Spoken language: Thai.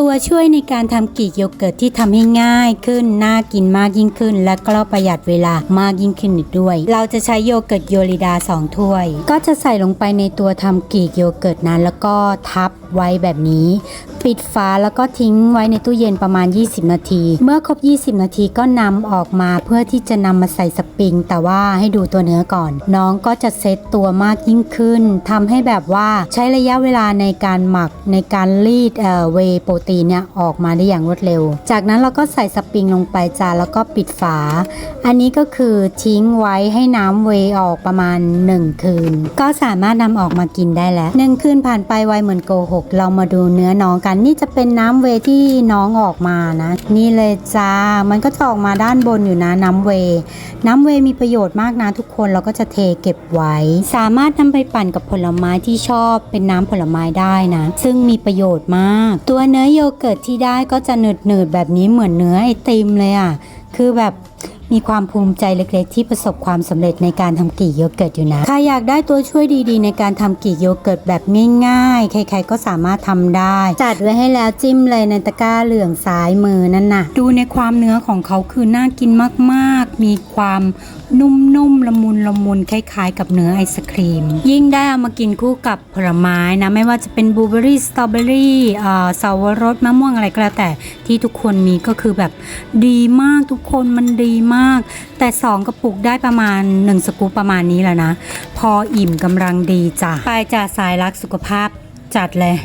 ตัวช่วยในการทำกีกโยเกิร์ตที่ทำให้ง่ายขึ้น น่ากินมากยิ่งขึ้น และก็ประหยัดเวลามากยิ่งขึ้นอีกด้วย เราจะใช้โยเกิร์ตโยริดา 2 ถ้วย ก็จะใส่ลงไปในตัวทำกีกโยเกิร์ตนั้น แล้วก็ทับไว้แบบนี้ ปิดฝาแล้วก็ทิ้งไว้ในตู้เย็นประมาณ 20 นาที เมื่อครบ 20 นาทีก็นำออกมาเพื่อที่จะนำมาใส่สปริง แต่ว่าให้ดูตัวเนื้อก่อน น้องก็จะเซตตัวมากยิ่งขึ้นทำให้แบบว่าใช้ระยะเวลาในการหมักในการรีดเอ่อเวโปรตีนเนี่ยออกมาได้อย่างรวดเร็ว จากนั้นเราก็ใส่สปริงลงไปจ้าแล้วก็ปิดฝา อันนี้ก็คือทิ้งไว้ให้น้ำเวออกประมาณ 1 คืน ก็สามารถนำออกมากินได้แล้วหนึ่งคืนผ่านไปไวเหมือนโกหกเรามาดูเนื้อน้องกันนี่จะเป็นน้ำเวที่น้องออกมานะ นี่เลยจ้า มันก็จะออกมาด้านบนอยู่นะน้ำเว น้ำเวมีประโยชน์มากนะทุกคนเราก็จะเทเก็บไว้ สามารถนำไปปั่นกับผลไม้ที่ชอบเป็นน้ำผลไม้ได้นะ ซึ่งมีประโยชน์มาก ตัวเนื้อโยเกิร์ตที่ได้ก็จะหนืดๆแบบนี้เหมือนเนื้อไอติมเลยอะคือแบบ มีความภูมิใจเล็กๆ ที่ประสบความสำเร็จในการทำกรีกโยเกิร์ตอยู่นะ ใครอยากได้ตัวช่วยดีๆ ในการทำกรีกโยเกิร์ตแบบง่ายๆ ใครๆก็สามารถทำได้ จัดไว้ให้แล้วจิ้มเลยในตะกร้าเหลืองซ้ายมือนั่นน่ะ ดูในความเนื้อของเขาคือน่ากินมากๆ มีความนุ่มๆละมุนละมุนคล้ายๆ กับเนื้อไอศครีม ยิ่งได้เอามากินคู่กับผลไม้นะ ไม่ว่าจะเป็นบลูเบอร์รี่สตรอเบอรี่เอ่อสาวรสมะม่วงอะไรก็แล้วแต่ที่ทุกคนมีก็คือแบบดีมากทุกคนมันดีมากมาก แต่ 2 กระปุกได้ประมาณ 1 สกู๊ปประมาณนี้แหละนะ พออิ่มกำลังดีจ้ะไปจ่าสายรักสุขภาพจัดเลย